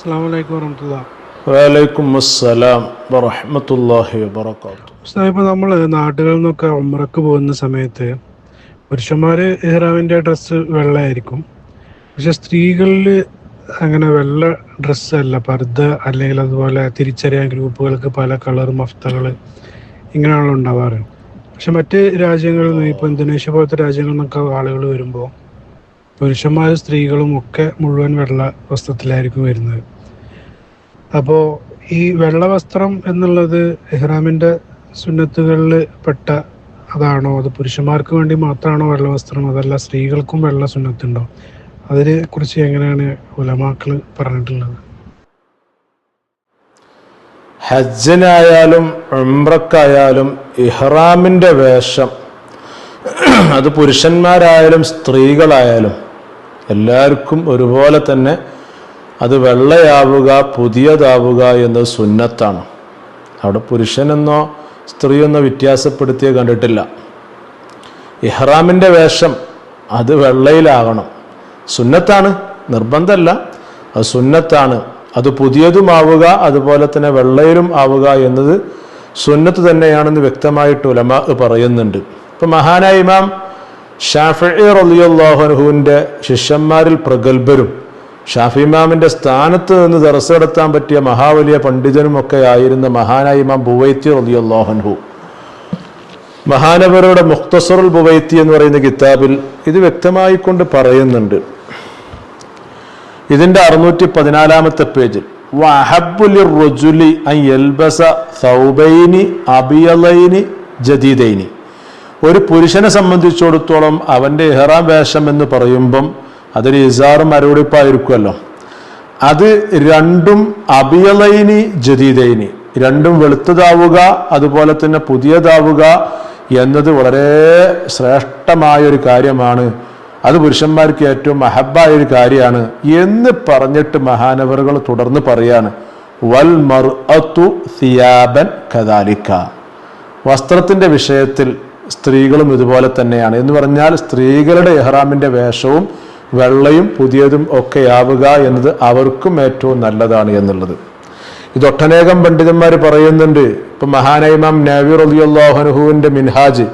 അസ്സാം വലൈക്കും വറഹമത്തുള്ള. വലൈക്കും അസ്സലാം വറഹമത്തല്ലാഹി വബർക്കാത്തു ഇപ്പോൾ നമ്മൾ നാട്ടുകളിൽ നിന്നൊക്കെ ഉമ്രക്ക് പോകുന്ന സമയത്ത് പുരുഷന്മാർ ഇഹ്റാമിന്റെ ഡ്രസ്സ് വെള്ളയായിരിക്കും. പക്ഷെ സ്ത്രീകളിൽ അങ്ങനെ വെള്ള ഡ്രസ്സ് അല്ല പർദ്ദ അല്ലെങ്കിൽ അതുപോലെ തിരിച്ചറിയാൻ ഗ്രൂപ്പുകൾക്ക് പല കളർ മഫ്തകൾ ഇങ്ങനെയാണല്ലോ ഉണ്ടാവാറ്. പക്ഷെ മറ്റ് രാജ്യങ്ങളിൽ നിന്ന് ഇപ്പോൾ ഇന്തോനേഷ്യ പോലത്തെ രാജ്യങ്ങളിൽ നിന്നൊക്കെ ആളുകൾ വരുമ്പോൾ പുരുഷന്മാരും സ്ത്രീകളും ഒക്കെ മുഴുവൻ വെള്ള വസ്ത്രത്തിലായിരിക്കും വരുന്നത്. അപ്പോൾ ഈ വെള്ള വസ്ത്രം എന്നുള്ളത് ഇഹ്റാമിന്റെ സുന്നത്തുകളിൽ പെട്ട അതാണോ? അത് പുരുഷന്മാർക്ക് വേണ്ടി മാത്രമാണോ വെള്ള വസ്ത്രം? അതല്ല സ്ത്രീകൾക്കും വെള്ള സുന്നത്തുണ്ടോ? അതിനെ കുറിച്ച് എങ്ങനെയാണ് ഉലമാക്കൾ പറഞ്ഞിട്ടുള്ളത്? ഹജ്ജിനായാലും ഉംറക്കായാലും ഇഹ്റാമിന്റെ വേഷം അത് പുരുഷന്മാരായാലും സ്ത്രീകളായാലും എല്ലാവർക്കും ഒരുപോലെ തന്നെ അത് വെള്ളയാവുക പുതിയതാവുക എന്നത് സുന്നത്താണ്. അവിടെ പുരുഷനെന്നോ സ്ത്രീയെന്നോ വ്യത്യാസപ്പെടുത്തിയേ കണ്ടിട്ടില്ല. ഇഹ്റാമിന്റെ വേഷം അത് വെള്ളയിലാകണം. സുന്നത്താണ് നിർബന്ധമല്ല. അത് സുന്നത്താണ്. അത് പുതിയതുമാവുക അതുപോലെ തന്നെ വെള്ളയിലും ആവുക എന്നത് സുന്നത്ത് തന്നെയാണെന്ന് വ്യക്തമായിട്ട് ഉലമ പറയുന്നുണ്ട്. ഇപ്പം മഹാനായ ഇമാം ഷാഫി റലിയുല്ലാഹുനുഹുവിന്റെ ശിഷ്യന്മാരിൽ പ്രഗത്ഭരും ഷാഫി ഇമാമിന്റെ സ്ഥാനത്ത് നിന്ന് ദർസ് നടത്താൻ പറ്റിയ മഹാവലിയ പണ്ഡിതനും ഒക്കെ ആയിരുന്ന മഹാനായ ഇമാം ബുവൈത്തി റലിയുല്ലാഹുൻഹു മഹാനവരുടെ മുക്തസറുൽ ബുവൈത്തി എന്ന് പറയുന്ന കിതാബിൽ ഇത് വ്യക്തമായി കൊണ്ട് പറയുന്നുണ്ട്. ഇതിന്റെ അറുന്നൂറ്റി പതിനാലാമത്തെ പേജിൽ വഹബുലി റുജുലി അബിയലൈനി ജദീദൈനി. ഒരു പുരുഷനെ സംബന്ധിച്ചിടത്തോളം അവന്റെ ഇഹ്റാം വേഷം എന്ന് പറയുമ്പം അതൊരു ഇസാറും അരോടിപ്പായിരിക്കുമല്ലോ അത് രണ്ടും അബിയലൈനി ജദീദൈനി. രണ്ടും വെളുത്തതാവുക അതുപോലെ തന്നെ പുതിയതാവുക എന്നത് വളരെ ശ്രേഷ്ഠമായ ഒരു കാര്യമാണ്. അത് പുരുഷന്മാർക്ക് ഏറ്റവും മഹബായ ഒരു കാര്യമാണ് എന്ന് പറഞ്ഞിട്ട് മഹാനവറുകൾ തുടർന്ന് പറയാണ് വൽ മർ സിയാബൻ കദാലിക്ക. വസ്ത്രത്തിന്റെ വിഷയത്തിൽ സ്ത്രീകളും ഇതുപോലെ തന്നെയാണ്. എന്ന് പറഞ്ഞാൽ സ്ത്രീകളുടെ ഇഹ്റാമിന്റെ വേഷവും വെള്ളയും പുതിയതും ഒക്കെ ആവുക എന്നത് അവർക്കും ഏറ്റവും നല്ലതാണ് എന്നുള്ളത്. ഇതൊട്ടനേകം പണ്ഡിതന്മാർ പറയുന്നുണ്ട്. ഇപ്പൊ മഹാനൈമാം ഇമാം നവീർ അലിയുല്ലാഹുനുഹുവിന്റെ മിൻഹാജ്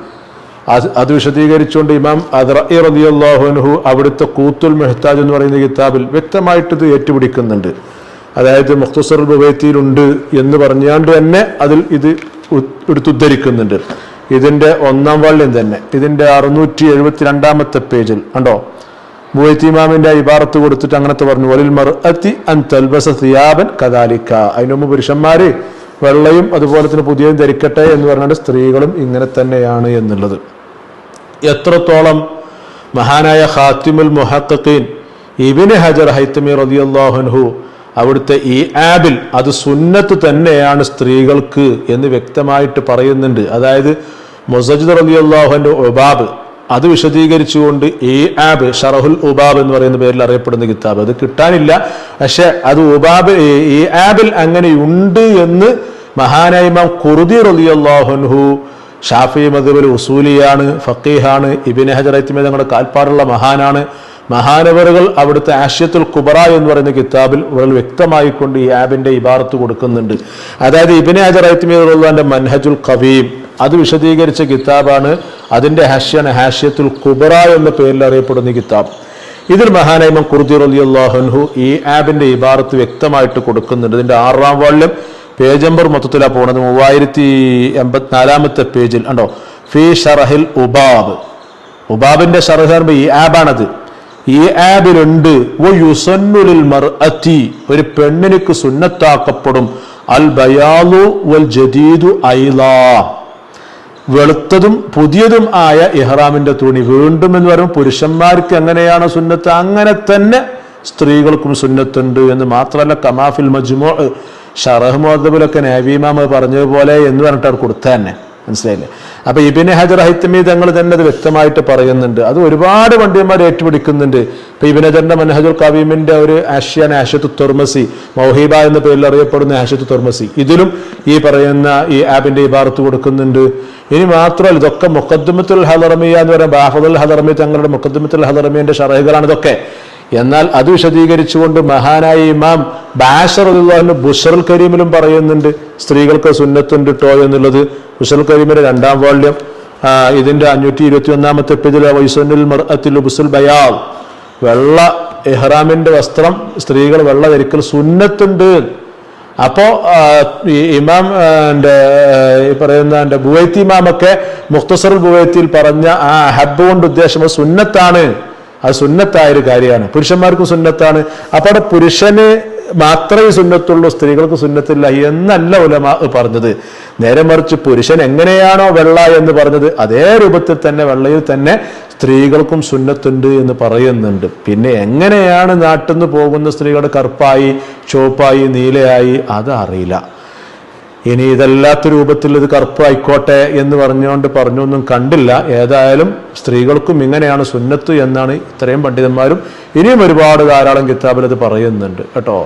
അത് വിശദീകരിച്ചുകൊണ്ട് ഇമാം അദ്റഇ റളിയല്ലാഹുഅൻഹു അവിടുത്തെ കൂത്തുൽ മെഹ്താജ് എന്ന് പറയുന്ന കിതാബിൽ വ്യക്തമായിട്ട് ഇത് ഏറ്റുപിടിക്കുന്നുണ്ട്. അതായത് മുഖ്തസർ ബുബൈത്തിയിലുണ്ട് എന്ന് പറഞ്ഞാണ്ട് തന്നെ അതിൽ ഇത് എടുത്തുദ്ധരിക്കുന്നുണ്ട്. ഇതിന്റെ ഒന്നാം വള്ളിയും തന്നെ. ഇതിന്റെ അറുന്നൂറ്റി എഴുപത്തി രണ്ടാമത്തെ പേജിൽ. കണ്ടോ? മുഹത്തിമാമിന്റെ ഇബാറത്ത് കൊടുത്തിട്ട് അങ്ങനത്തെ പറഞ്ഞു വലിൽ മർ അത്തി അൻ തൽബസ സിയാബൻ കദാലിക്ക അതിനു മുമ്പ് പുരുഷന്മാര് വെള്ളയും അതുപോലെ തന്നെ പുതിയതും ധരിക്കട്ടെ എന്ന് പറഞ്ഞാൽ സ്ത്രീകളും ഇങ്ങനെ തന്നെയാണ് എന്നുള്ളത്. എത്രത്തോളം മഹാനായ ഖാത്തിമുൽ മുഹത്തീൻ ഇബിന് ഹജർ ഹൈത്തമി റളിയല്ലാഹുൻഹു അവിടുത്തെ ഈ ആബിൽ അത് സുന്നത്ത് തന്നെയാണ് സ്ത്രീകൾക്ക് എന്ന് വ്യക്തമായിട്ട് പറയുന്നുണ്ട്. അതായത് മുസജിദ് റളിയല്ലാഹുവിന്റെ ഉബാബ് അത് വിശദീകരിച്ചുകൊണ്ട് ഈ ആബ് ഷറഹുൽ ഉബാബ് എന്ന് പറയുന്ന പേരിൽ അറിയപ്പെടുന്ന കിതാബ്. അത് കിട്ടാനില്ല. പക്ഷെ അത് ഉബാബ് ഈ- ആബിൽ അങ്ങനെയുണ്ട് എന്ന് മഹാനായ ഇമാം ഖുർദി റളിയല്ലാഹുൻഹു ഷാഫി മധുബൽ ഉസൂലിയാണ് ഫക്കീഹാണ് ഇബിൻ ഹജർ ഐത്തിമേ തങ്ങളുടെ കാൽപ്പാടുള്ള മഹാനാണ്. മഹാനവറുകൾ അവിടുത്തെ ആഷ്യത്തുൽ കുബറ എന്ന് പറയുന്ന കിതാബിൽ വളരെ വ്യക്തമായിക്കൊണ്ട് ഈ ആബിന്റെ ഇബാറത്ത് കൊടുക്കുന്നുണ്ട്. അതായത് ഇബിൻ ഹജർ ഐത്തിമേന്റെ മൻഹജുൽ കവീം അത് വിശദീകരിച്ച കിതാബാണ്. അതിന്റെ ഹാഷ്യാണ് ഹാഷ്യത്തുൽ കുബറ എന്ന പേരിൽ അറിയപ്പെടുന്ന കിതാബ്. ഇതിൽ മഹാനൈമം കുർദി അള്ളാഹുഹു ഈ ആബിന്റെ ഇബാറത്ത് വ്യക്തമായിട്ട് കൊടുക്കുന്നുണ്ട്. ഇതിന്റെ ആറാം വാളിലും പേജ് നമ്പർ മൊത്തത്തിലാണ് പോകുന്നത് മൂവായിരത്തി എൺപത്തിനാലാമത്തെ പേജിൽ ഉണ്ടോ ഫി ഷറഹിൽ ഉബാബ്. ഉബാബിന്റെ ഷറഹ് ഈ ആബാണത് ഈ ആബിലുണ്ട് ഒരു പെണ്ണിനക്ക് സുന്നത്താക്കപ്പെടും. അൽ ബയാലു വൽ ജദീദു ഐലാ. വെളുത്തതും പുതിയതും ആയ ഇഹ്റാമിന്റെ തുണി വീണ്ടും എന്ന് പറയുമ്പോൾ പുരുഷന്മാർക്ക് എങ്ങനെയാണ് സുന്നത്ത് അങ്ങനെ തന്നെ സ്ത്രീകൾക്കും സുന്നത്തുണ്ട് എന്ന് മാത്രമല്ല കമാഫിൽ മജ്മോ ഷറഹ് മോദബിലൊക്കെ നബീമാമ പറഞ്ഞതുപോലെ എന്ന് പറഞ്ഞിട്ട് അവർ കൊടുത്ത തന്നെ മനസ്സിലായില്ലേ? അപ്പൊ ഇബിന് ഹജർ ഹൈത്തമി തങ്ങൾ തന്നെ അത് വ്യക്തമായിട്ട് പറയുന്നുണ്ട്. അത് ഒരുപാട് പണ്ഡിതന്മാർ ഏറ്റുപിടിക്കുന്നുണ്ട്. ഇപ്പൊ ഇബിൻ ഹജറിന്റെ മനഹജുൽ കവീമിന്റെ ഒരു ആഷ്യൻ ആഷത്ത് തുർമസി മൗഹീബ എന്ന പേരിൽ അറിയപ്പെടുന്ന ആഷത്ത് തുർമസി. ഇതിലും ഈ പറയുന്ന ഈ ആബിന്റെ ഇബാറത്ത് കൊടുക്കുന്നുണ്ട്. ഇനി മാത്രമല്ല ഇതൊക്കെ മുഖദ്മത്തുൽ ഹദർമിയ എന്ന് പറയുന്ന ബാഹുദുൽ ഹദർമി തങ്ങളുടെ മുഖദ്മത്തുൽ ഹദർമിയുടെ ഷറഹുകളാണ് ഇതൊക്കെ. എന്നാൽ അത് വിശദീകരിച്ചുകൊണ്ട് മഹാനായ ഇമാം അള്ളാഹുന്റെ ബുഷറുൽ കരീമിലും പറയുന്നുണ്ട് സ്ത്രീകൾക്ക് സുന്നത്തുണ്ട് ട്ടോ എന്നുള്ളത്. ബുഷറുൽ കരീമിന്റെ രണ്ടാം വാള്യം ഇതിന്റെ അഞ്ഞൂറ്റി ഇരുപത്തി ഒന്നാമത്തെ പേജിലെ വൈസുനിൽ മർഅത്തിൽ ബുസുൽ ബയാൽ. വെള്ള എഹ്റാമിന്റെ വസ്ത്രം സ്ത്രീകൾ വെള്ള ധരിക്കൽ സുന്നത്തുണ്ട്. അപ്പോ ഇമാം പറയുന്ന എന്റെ ബുവൈത്തി ഇമാമൊക്കെ മുഖ്തസർ ബുവൈത്തിയിൽ പറഞ്ഞ ആ ഹബ്ബ് കൊണ്ട് ഉദ്ദേശം സുന്നത്താണ്. അത് സുന്നത്തായ ഒരു കാര്യമാണ്. പുരുഷന്മാർക്കും സുന്നത്താണ്. അപ്പൊ അവിടെ പുരുഷന് മാത്രമേ സുന്നത്തുള്ളൂ സ്ത്രീകൾക്ക് സുന്നത്തില്ല എന്നല്ല ഉലമ പറഞ്ഞത്. നേരെ മറിച്ച് പുരുഷൻ എങ്ങനെയാണോ വെള്ള എന്ന് പറഞ്ഞത് അതേ രൂപത്തിൽ തന്നെ വെള്ളയിൽ തന്നെ സ്ത്രീകൾക്കും സുന്നത്തുണ്ട് എന്ന് പറയുന്നുണ്ട്. പിന്നെ എങ്ങനെയാണ് നാട്ടിൽ നിന്ന് പോകുന്ന സ്ത്രീകളുടെ കറുപ്പായി ചുവപ്പായി നീലയായി അത് അറിയില്ല ഇനി ഇതല്ലാത്ത രൂപത്തിൽ ഇത് കറുപ്പ് ആയിക്കോട്ടെ എന്ന് പറഞ്ഞുകൊണ്ട് പറഞ്ഞൊന്നും കണ്ടില്ല. ഏതായാലും സ്ത്രീകൾക്കും ഇങ്ങനെയാണ് സുന്നത്ത് എന്നാണ് ഇത്രയും പണ്ഡിതന്മാരും ഇനിയും ഒരുപാട് ധാരാളം കിതാബിൽ അത് പറയുന്നുണ്ട്. കേട്ടോ?